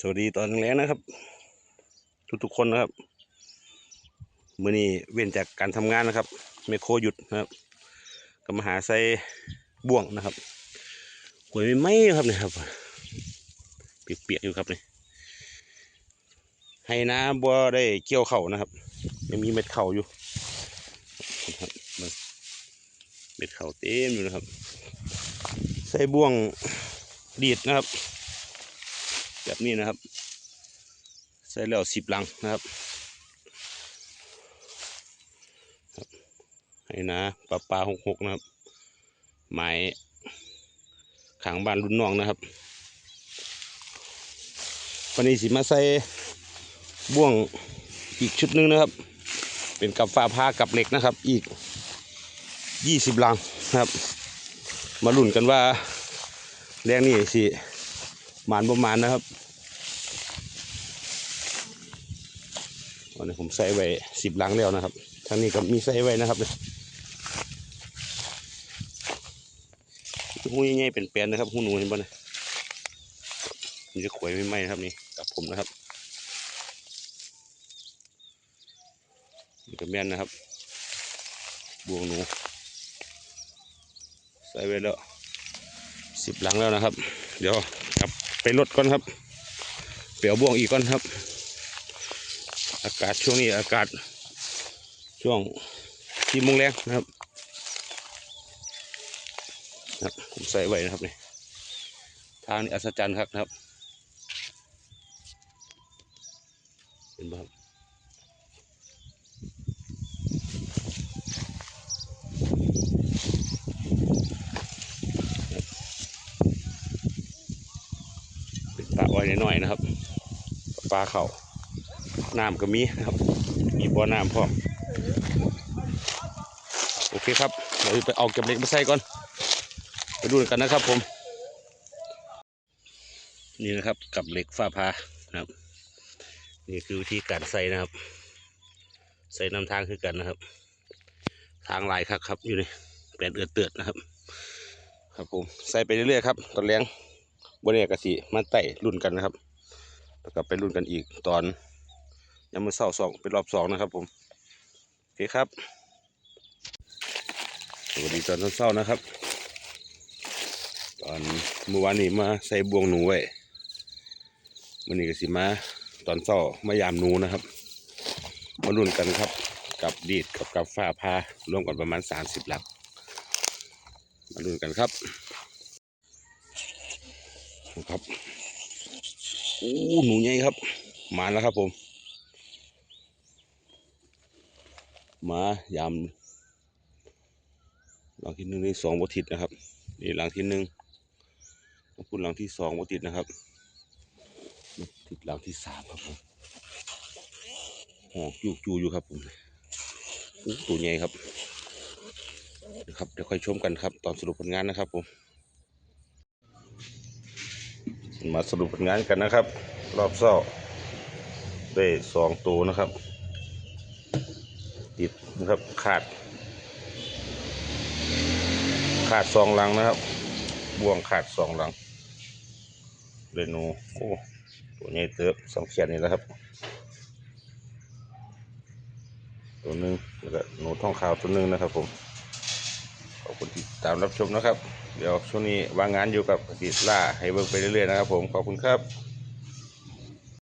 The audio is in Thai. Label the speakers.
Speaker 1: สวัสดีตอนแรงนะครับ ทุกๆคนนะครับมื่อนี้เว้นจากการทำงานนะครับไมโครหยุดนะครับก็มาหาใส่บ่วงนะครับหวยไม่ไหมครับเนี่ยครับเปียกๆอยู่ครับนี่ให้น้ำบัวได้เกี่ยวเข่านะครับยังมีเม็ดเข่าอยู่ครับเบิ่งเม็ดเข่าเต็มอยู่นะครับ ใส่บ่วงดีดนะครับ แบบนี้นะครับ ใส่แล้วสิบลังนะครับให้นะปลาปลาหกหกนะครับ หมายขังบ้านรุ่นน้องนะครับวันนี้สิมาใส่บ่วงอีกชุดหนึงนะครับ เป็นกับฟ้าผ้ากับเหล็กนะครับ อีกยี่สิบลังนะครับ มาลุ้นกันว่าแรงนี่สิ หมานประมาณนะครับวันนี้ผมใส่ไว้สิบลังแล้วนะครับทางนี้ก็มีใส่ไว้นะครับหูใหญ่ๆเป็นแปลนนะครับหูหนูเห็นป่ะนี่มันจะขวยไม่ไหมนะครับนี่กับผมนะครับนี่ก็แม่นนะครับ บวงหนู ใส่ไว้แล้วสิบลังแล้วนะครับ เดี๋ยวกลับ ไปลดก่อนครับเปลี่ยวบ่วงอีกก่อนครับ อากาศช่วงนี้อากาศช่วงที่โมงแรงนะครับนะครับผมใส่ไว้นะครับนี่ทางนี้อัศจรรย์ครับนะครับ เห็นไหมครับเป็ นปลาอ้อยน้อยๆนะครับ ปลาเขาน้ำก็มีนะครับ มีบ่อน้ำพร้อม โอเคครับ เดี๋ยวไปเอาเก็บเหล็กมาใส่ก่อน ไปดูกันนะครับผม นี่นะครับกับเหล็กฝ้าพานะครับ นี่คือวิธีการใส่นะครับ ใส่นำทางคือกันนะครับ ทางลายครับครับอยู่ในแปลนเอือดเตือดนะครับ ครับผม ใส่ไปเรื่อยๆครับตอนแรง บนนี้กระสีมาไต่รุ่นกันนะครับ แล้วก็ไปรุ่นกันอีกตอนยังมือเศร้าสองเป็นรอบสองนะครับ ผมโอเคครับสวัสดีตอนเศร้านะครับ ตอนเมื่อวานนี้มาใส่บวงหนูไว้วันนี้ก็สิมาตอนเศร้ามายามหนูนะครับ มารุ่นกันครับ กับดีดกับกับฝ้าพารวมกันประมาณสามสิบหลัก มารุ่นกันครับ ครับโอ้หนูใหญ่ครับมาแล้วครับผมมายามหลังที่หนึ่งนี่สองบทิศนะครับนี่หลังที่หนึ่งขอบคุณหลังที่สองบทิศนะครับติดหลังที่สามครับผมหอกจูจูอยู่ครับผมตัวใหญ่ครับเดี๋ยวครับเดี๋ยวค่อยชมกันครับ ตอนสรุปผลงานนะครับผม มาสรุปผลงานกันนะครับ รอบเศร้าได้สองตัวนะครับ ติดนะครับขาด ขาดสองหลังนะครับ บ่วงขาดสองหลังเรนูโอ้ตัวนี้เติบสองเขียนนี่แหละครับ ตัวหนึ่งแล้วก็หนูทองขาวตัวหนึ่งนะครับผม คุณที่ตามรับชมนะครับ เดี๋ยวช่วงนี้วางงานอยู่กับกติล่าให้เบิกไปเรื่อยๆนะครับผมขอบคุณครับ